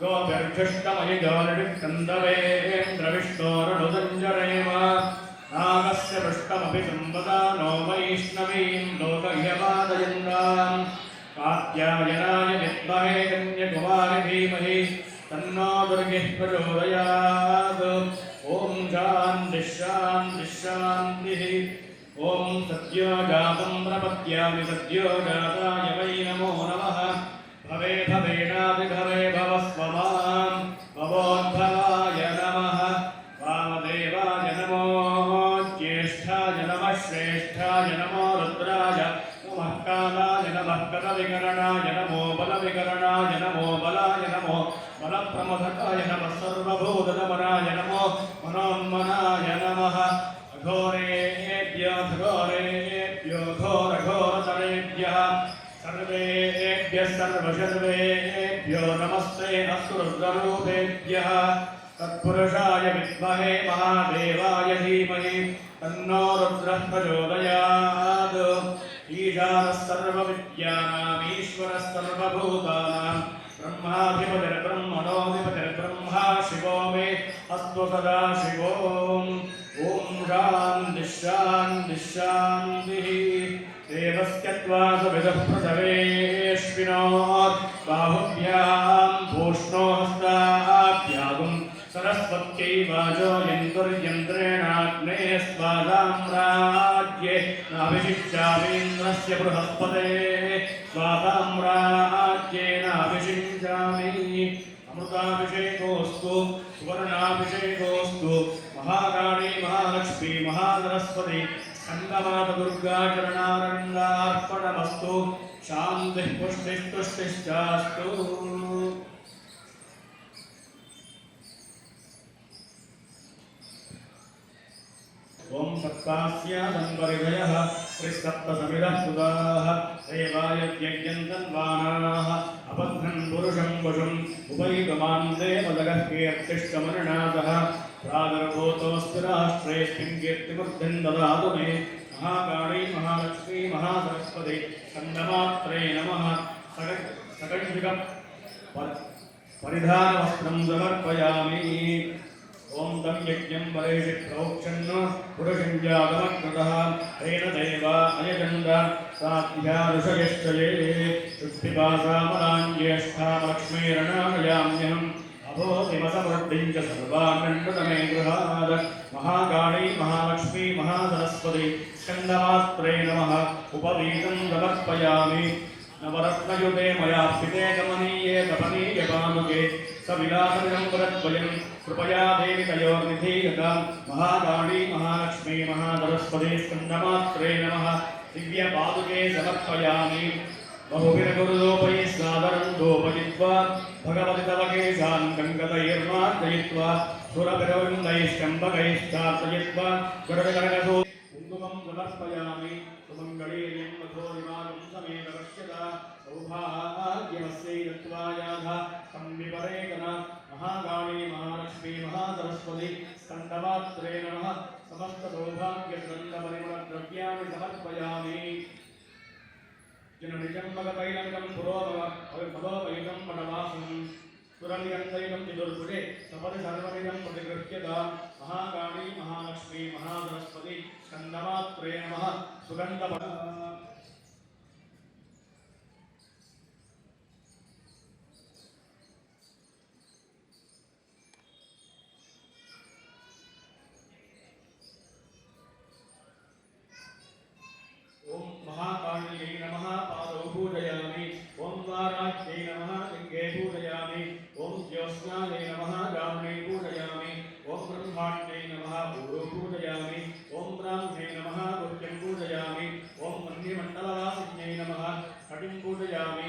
गोचर्जुष्टमयिजोरिं सन्दवे द्रविष्टोरुदञ्जरेम नागस्य पृष्टमपि सम्पदा नो वैष्णवीं लोकयपादयन्ताम् कात्यायनाय विद्महे कन्यकुमारि धीमहि तन्नो दुर्गिः प्रचोदयात्। ॐ शान्तिश्शान्तिश्शान्तिः ॐ सद्यो जातं प्रपद्यामि सद्यो जाताय वै नमो नमः। श्रेष्ठाय नमो रुद्राय नमः कालाय नमः कलविकरणाय नमो बलविकरणाय नमो बलाय नमो बलप्रमथकाय नमः सर्वभूतदमनाय नमो मनोन्मनाय नमः अघोरेभ्यो घोरेभ्यो घोरघोरतरेभ्यः सर्वेभ्यः सर्वशर्वेभ्यो नमस्ते असुरद्वरूपेभ्यः तत्पुरुषाय विद्महे महादेवाय धीमहि तन्नो रुद्रः प्रचोदयात् ईशानः सर्वविद्यानामीश्वरः सर्वभूतानां ब्रह्माधिपतिर्ब्रह्मणोऽधिपतिर्ब्रह्मा शिवो मे अस्तु सदा शिवो ॐ शान्तिः शान्तिः शान्तिः देवस्य त्वा सुविदः प्रसवेश्विनोत् बाहुभ्यां भूष्णो हस्ताभ्यागुम् वाचो यन्तुर्यन्त्रेणाग्ने स्वादाम्राज्ये नाभिषिञ्चामीन्द्रस्य बृहस्पतेः स्वादाम्राज्ये अमृताभिषेकोऽस्तु, सुवर्णाभिषेकोऽस्तु महाकाली महालक्ष्मी महासरस्वती स्कन्दमात दुर्गाचरणारङ्गार्पणमस्तु शान्तिः पुष्टिस्तुष्टिश्चास्तु। सप्तास्य संवरिदयः त्रिसप्तसमिदः सुदाः देवाय पुरुषं वशुम् उपैगमान् देवदगः कीर्तिष्टमर्णादः प्रादर्भूतोऽस्ति राष्ट्रेऽस्मिन् कीर्तिवृद्धिम् ददातु मे? महाकाली, महालक्ष्मी, महासरस्वती स्कन्दमात्रे नमः। सकण्डिक परिधानवस्त्रं समर्पयामि। तं यज्ञं परेषि प्रोक्षन् पुरुषं जातमकृतः तेन देवा अयजन्त साध्या ऋषयश्चये शुद्धिपासामलाञ्ज्येष्ठालक्ष्मीरणामयाम्यहम् अभोतिमसमृद्धिं च सर्वाण्डतमे गृहाद, महाकाली, महालक्ष्मी, महासरस्वती, स्कन्दमात्रे नमः, उपवीतं समर्पयामि नवरत्नयुते मया स्थिते गमनीये गमनीयपामुके सविलासमिदं पुरद्वयं कृपया देवि तयोर्निधीयता महाकाली महालक्ष्मी महासरस्वती स्कन्दमात्रे नमः दिव्यपादुके समर्पयामि बहुभिर्गुरुलोपैः सादरं दोपयित्वा भगवति तव केशान् गङ्गतैर्मार्जयित्वा सुरभिरवृन्दैश्चम्बकैश्चार्चयित्वा गुरविकरकसो कुङ्कुमं समर्पयामि सुमङ्गलीर्यं मधोरिमागं समेत पश्यता सौभाग्यमस्यै दत्त्वायाध संविपरेकन महाकाली महालक्ष्मी, महासरस्वती स्कन्दमात्रे नमः। समस्तसौभाग्यसन्दपरिमलद्रव्याणि समर्पयामि। जननिजम्बकतैलङ्गं पुरोपयोगं पटवासं सुरनिगन्धैलं चतुर्भुजे सपदि सर्वमिदं प्रतिगृह्यता। महाकाली महालक्ष्मी, महासरस्वती स्कन्दमात्रे नमः। सुगन्धपट ॐ महाकाल्यै नमः पादौ पूजयामि ॐ वाराह्यै नमः लिङ्गे पूजयामि ॐ ज्योत्स्नायै नमः गाम्ने पूजयामि ॐ ब्रह्माण्यै नमः ऊरो पूजयामि ॐ ब्राह्मणे नमः गुह्यं पूजयामि ॐ मन्यमण्डलवासिन्यै नमः कटिं पूजयामि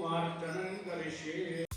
कुमार्तनं करिष्ये।